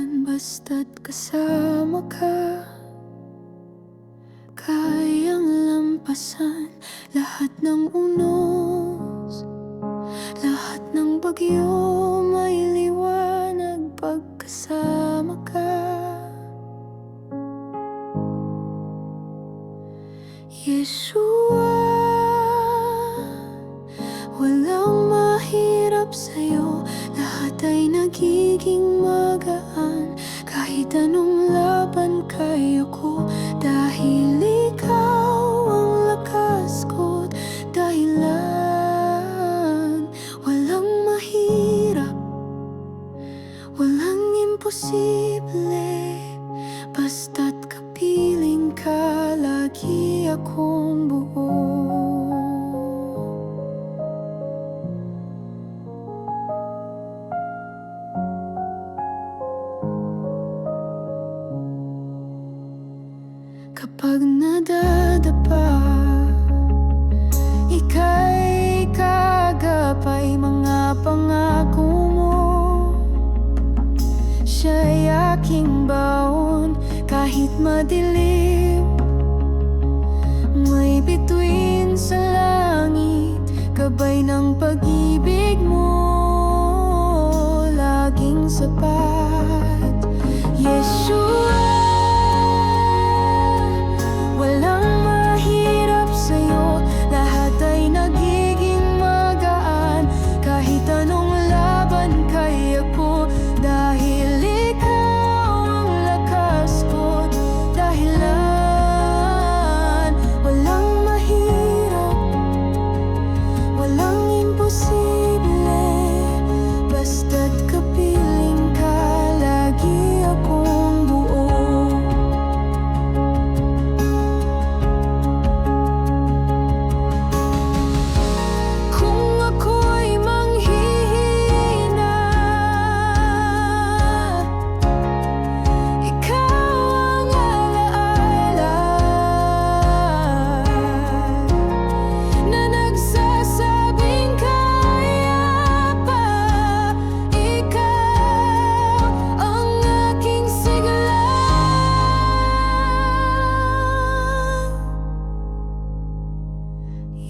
Basta't kasama ka. Kayang lampasan Lahat ng unos Lahat ng bagyo May liwanag Pagkasama ka. Yeshua Walang mahirap sa'yo Lahat ay nagiging magaan Kahit anong laban kaya ko Dahil ikaw ang lakas ko't dahilan. Walang mahirap Walang imposible. Basta't kapiling ka Lagi akong Kapag nadadapa Ika'y kagapay mga pangako mo. Siya'y aking baon kahit madilim. May bituin sa langit Gabay ng pag-ibig mo. Laging sapat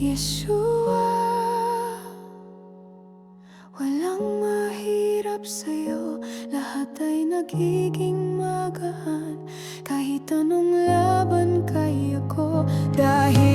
Yeshua Walang mahirap sa'yo. Lahat ay nagiging magaan. Kahit anong laban kaya ko Dahil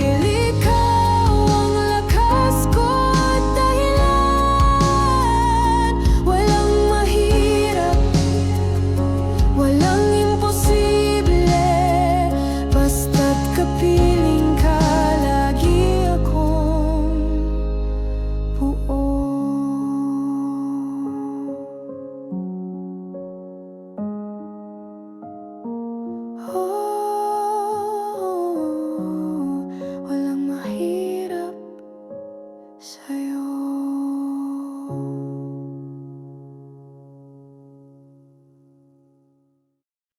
Oh.